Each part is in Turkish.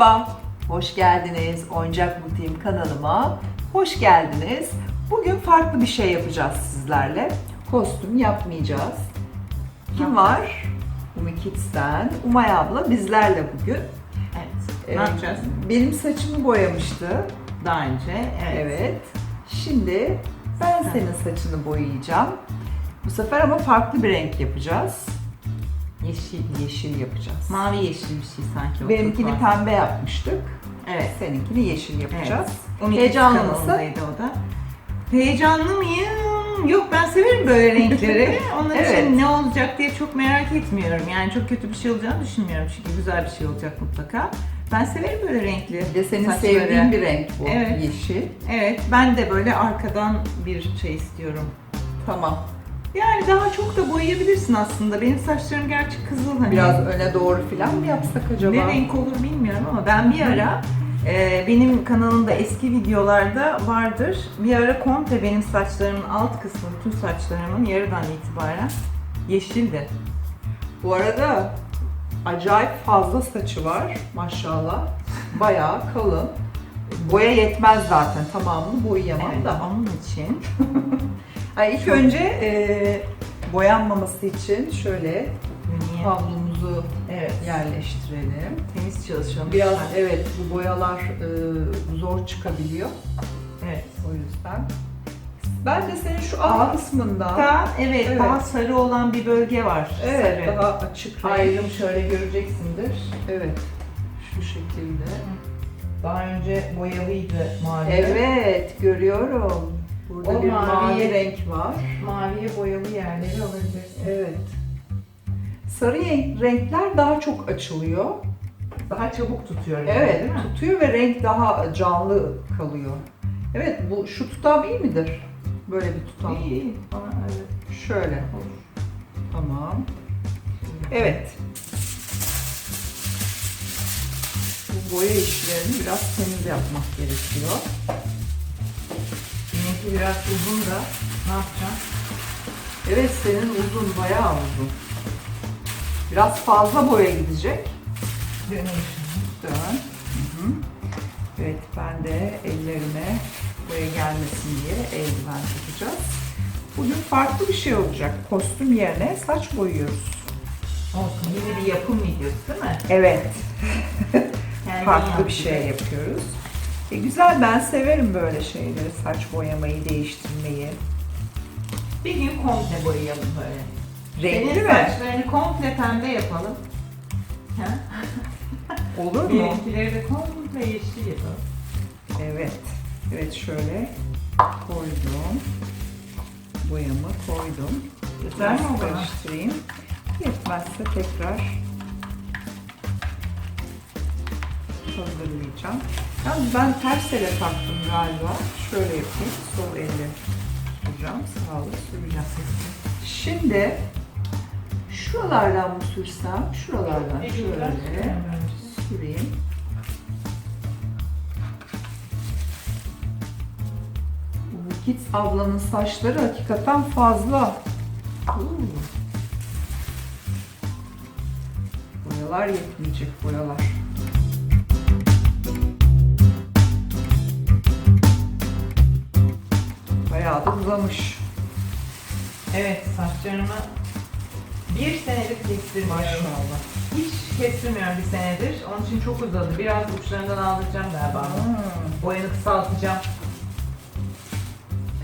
Merhaba, hoş geldiniz. Oyuncak Butiğim kanalıma hoş geldiniz. Bugün farklı bir şey yapacağız sizlerle. Kostüm yapmayacağız. Kim var? Umi Kids'ten. Umay abla bizlerle bugün. Evet. Ee, Ne yapacağız? Benim saçımı boyamıştı. Daha önce. Evet. Evet. Şimdi ben senin saçını boyayacağım. Bu sefer ama farklı bir renk yapacağız. Yeşil. Yeşil yapacağız. Mavi yeşil bir şey sanki. o Benimkini çok var. pembe yapmıştık. Evet. Seninkini yeşil yapacağız. Umut Heyecanlı mısın? o da. Heyecanlı mıyım? Yok ben severim böyle renkleri. Onun Evet. için ne olacak diye çok merak etmiyorum. Yani çok kötü bir şey olacağını düşünmüyorum. Çünkü güzel bir şey olacak mutlaka. Ben severim böyle renkli. Bir de senin saçları. sevdiğin bir renk bu. Evet. Yeşil. Evet ben de böyle arkadan bir şey istiyorum. Tamam. Yani daha çok da boyayabilirsin aslında. Benim saçlarım gerçi kızıl hani. Biraz öne doğru falan mı yapsak acaba? Ne renk olur bilmiyorum ama ben bir ara e, benim kanalımda eski videolarda vardır. Bir ara komple benim saçlarımın alt kısmı, bütün saçlarımın yarıdan itibaren yeşildi. Bu arada acayip fazla saçı var maşallah. Bayağı kalın. Boya yetmez zaten tamamını boyayamam Evet, da. onun için Ay, ilk önce e, boyanmaması için şöyle niye? havlumuzu Evet. yerleştirelim. Temiz çalışalım. Biraz lütfen. evet bu boyalar e, zor çıkabiliyor. Evet. O yüzden. Ben de senin şu alt kısmından Daha, evet, Evet. daha sarı olan bir bölge var. evet sarı. daha açık renk. Ayrım şöyle göreceksindir. Evet. Şu şekilde. Daha önce boyalıydı mavi. Evet, görüyorum. Burada O bir maviye- mavi renk var. Maviye boyalı yerleri alabilirsin. Evet. Sarı renk- renkler daha çok açılıyor. Daha çabuk tutuyor. yani, Evet, değil mi? tutuyor ve renk daha canlı kalıyor. Evet, bu şu tutam iyi midir? Böyle bir tutam. İyi, iyi. Bana evet. Şöyle. Olur. Tamam. Evet. Bu boya işlerini biraz temiz yapmak gerekiyor. Benimki biraz uzun da ne yapacağım? Evet, senin uzun, bayağı uzun. Biraz fazla boya gidecek. Döneyim Dön. Hı hı. Evet, ben de ellerime boya gelmesin diye eldiven takacağız. Bugün farklı bir şey olacak. Kostüm yerine saç boyuyoruz. Olsun. Yine bir yapım videosu değil mi? Evet, Yani farklı bir şey yapıyoruz. E, güzel, ben severim böyle şeyleri. Saç boyamayı, değiştirmeyi. Bir gün komple boyayalım böyle. Renkli Senin mi? saçlarını komple pembe yapalım. Ha? Olur mu? Benimkileri de komple yeşil yapalım. Evet. Evet şöyle koydum. Boyamı koydum. Yeter mi o bana? karıştırayım. Yetmezse tekrar hazırlayacağım. Yalnız ben ters ele taktım galiba. Şöyle yapayım. Sol elle tutacağım. Sağ ol süreceğim. Şimdi şuralardan mı sürsem? Şuralardan şöyle süreyim. Kids ablanın saçları hakikaten fazla. Boyalar yetmeyecek boyalar. Uzamış. Evet saçlarımı bir senedir kestirmiyorum. Maşallah. Hiç kestirmiyorum bir senedir. Onun için çok uzadı. Biraz uçlarından aldıracağım galiba. Hmm. Boyanı kısaltacağım.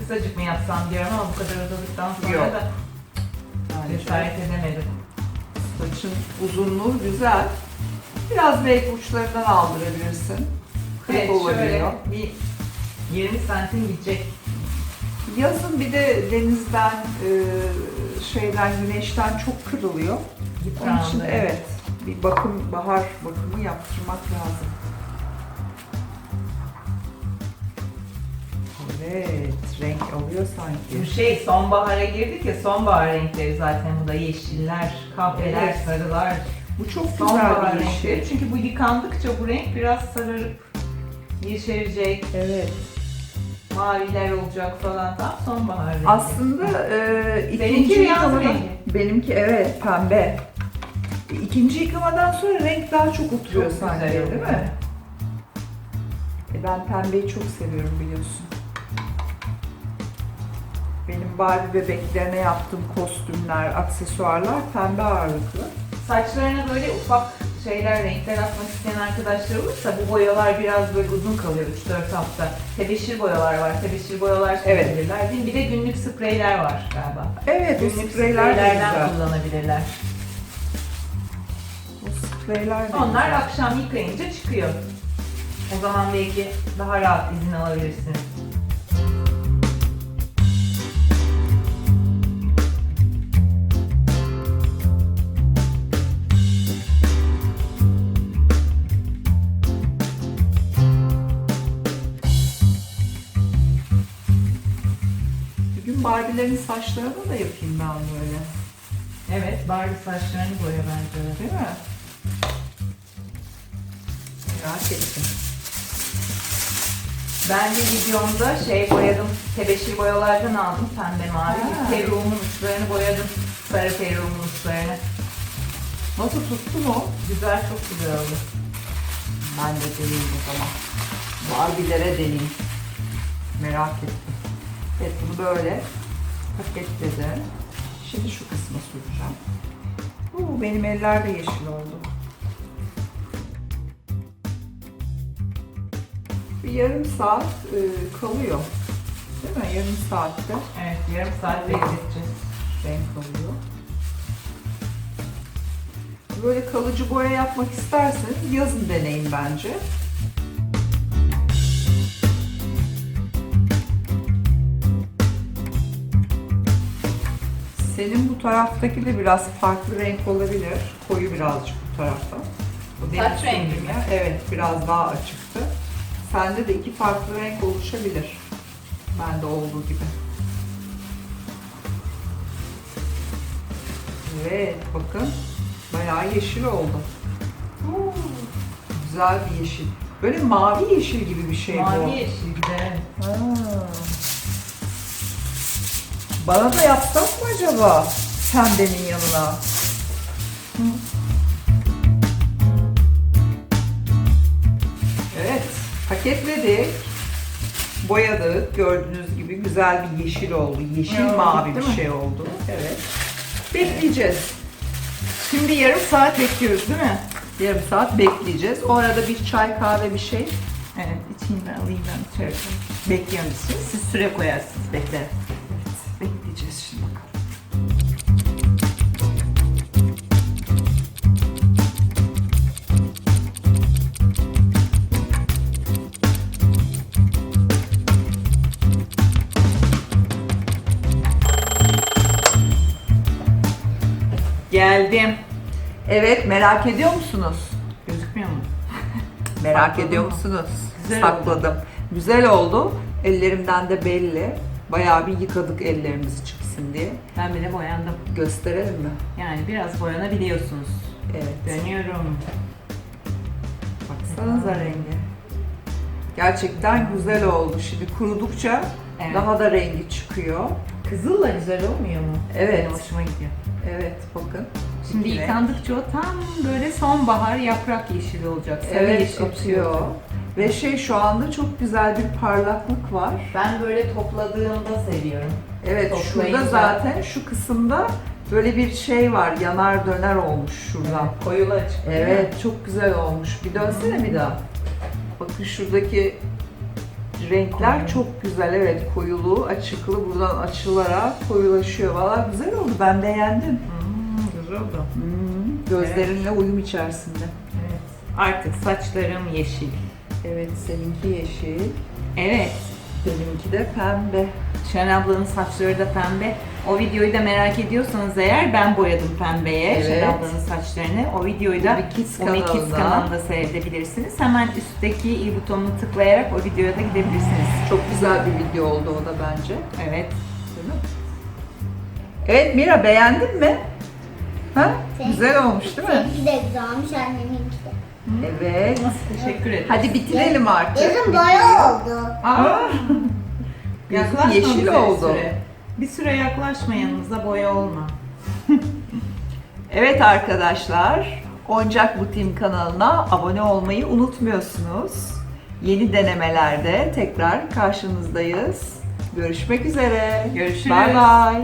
Kısacık mı yapsam diyorum ama bu kadar uzadıktan sonra Yok. da cesaret edemedim. saçın uzunluğu güzel. Biraz belki uçlarından aldırabilirsin. Kırık Evet olabiliyor. şöyle bir 20 santim gidecek. Yazın bir de denizden, e, şeyden, güneşten çok kırılıyor. Onun için Yıprandı. evet bir bakım, bahar bakımı yaptırmak lazım. Evet, renk alıyor Bu sanki. şey sonbahara girdik ya sonbahar renkleri zaten bu da yeşiller, kahveler, Evet. sarılar. Bu çok Sonbahar güzel bir renkleri. şey. Çünkü bu yıkandıkça bu renk biraz sararıp yeşerecek, Evet. Maviler olacak falan tam sonbahar rengi. Aslında e, ikinci Seninki yaz yıkamadan, rengi. benimki evet pembe. İkinci yıkamadan sonra renk daha çok oturuyor Çok sanki güzel değil oluyor. mi? E ben pembeyi çok seviyorum biliyorsun. Benim Barbie bebeklerine yaptığım kostümler, aksesuarlar pembe ağırlıklı. Saçlarına böyle ufak şeyler, renkler atmak isteyen arkadaşlar olursa bu boyalar biraz böyle uzun kalıyor 3-4 hafta. Tebeşir boyalar var, tebeşir boyalar Evet. kullanabilirler. Bir de günlük spreyler var galiba. Evet, Günlük spreyler de spreylerden güzel. kullanabilirler. O spreyler de Onlar güzel. akşam yıkayınca çıkıyor. O zaman belki daha rahat izin alabilirsiniz. Barbie'lerin saçlarını da yapayım ben böyle. Evet, Barbie saçlarını boya bence. de. Değil mi? Merak ettim. Ben de videomda şey boyadım, tebeşir boyalardan aldım pembe mavi. Peruğumun uçlarını boyadım, sarı peruğumun uçlarını. Nasıl tuttu mu? Güzel, çok güzel oldu. Ben de deneyeyim o zaman. Barbie'lere deneyeyim. Merak ettim. Evet bunu böyle paketledim. Şimdi şu kısma süreceğim. Oo, benim eller de yeşil oldu. Bir yarım saat e, kalıyor. Değil mi? Yarım saatte Evet, yarım saat bekleteceğiz. renk alıyor. Böyle kalıcı boya yapmak isterseniz yazın deneyin bence. Senin bu taraftaki de biraz farklı renk olabilir. Koyu birazcık bu tarafta. Bu benim Saç rengi mi? Evet, biraz daha açıktı. Sende de iki farklı renk oluşabilir. Bende olduğu gibi. Evet, bakın bayağı yeşil oldu. Oo, Güzel bir yeşil. Böyle mavi yeşil gibi bir şey bu. Mavi yeşil. Ha. Bana da yapsak mı acaba pembenin yanına? Hı. Evet, paketledik. Boyadık. Gördüğünüz gibi güzel bir yeşil oldu. Yeşil Ya, mavi bir mi? şey oldu. Evet. Bekleyeceğiz. Şimdi yarım saat bekliyoruz değil mi? Yarım saat bekleyeceğiz. O arada bir çay kahve bir şey. Evet, içeyim ben alayım ben içeri. Bekliyorum siz. Siz süre koyarsınız, bekle. Merak ediyor musunuz? Gözükmüyor mu? Merak Sakladın ediyor mı? musunuz? Güzel Sakladım. Güzel oldu. Ellerimden de belli. Bayağı bir yıkadık ellerimizi çıksın diye. Ben bile boyandım. Gösterelim mi? Yani biraz boyanabiliyorsunuz. Evet. Dönüyorum. Baksanıza rengi. Gerçekten güzel oldu. Şimdi kurudukça Evet. daha da rengi çıkıyor. Kızılla güzel olmuyor mu? Evet. Benim hoşuma gidiyor. Evet, bakın. Şimdi renk. yıkandıkça o tam böyle sonbahar yaprak yeşili olacak. Sarı Evet, yeşil atıyor. Ve şey şu anda çok güzel bir parlaklık var. Ben böyle topladığımda seviyorum. Evet, Toplayınca- şurada zaten şu kısımda böyle bir şey var. Yanar döner olmuş şuradan. Koyulu açık. değil mi? Evet, çok güzel olmuş. Bir dönsene bir daha. Bakın şuradaki renkler Koyu. çok güzel. Evet, koyuluğu, açıklığı buradan açılarak koyulaşıyor. Valla güzel oldu. Ben beğendim. Hmm, güzel oldu. Hmm, gözlerinle uyum içerisinde. Evet. Artık saçlarım yeşil. Evet, seninki yeşil. Evet. Benimki de pembe. Şen ablanın saçları da pembe. O videoyu da merak ediyorsanız eğer ben boyadım pembeye Evet. Şen ablanın saçlarını. O videoyu da Kids Kids kanalında seyredebilirsiniz. Hemen üstteki i butonunu tıklayarak o videoya da gidebilirsiniz. Çok güzel bir video oldu o da bence. Evet. Değil mi? Evet Mira beğendin mi? Ha? Güzel olmuş değil mi? Seninki de güzelmiş anneminki de. Evet. Teşekkür ederim. Hadi bitirelim artık. Yazın boya oldu. Aa, Gözüm Yaklaşma yeşil bize oldu. Süre. Bir süre yaklaşma yanımıza boya olma. Evet arkadaşlar, Oyuncak Butiğim kanalına abone olmayı unutmuyorsunuz. yeni denemelerde tekrar karşınızdayız. Görüşmek üzere. Görüşürüz. Bye bye.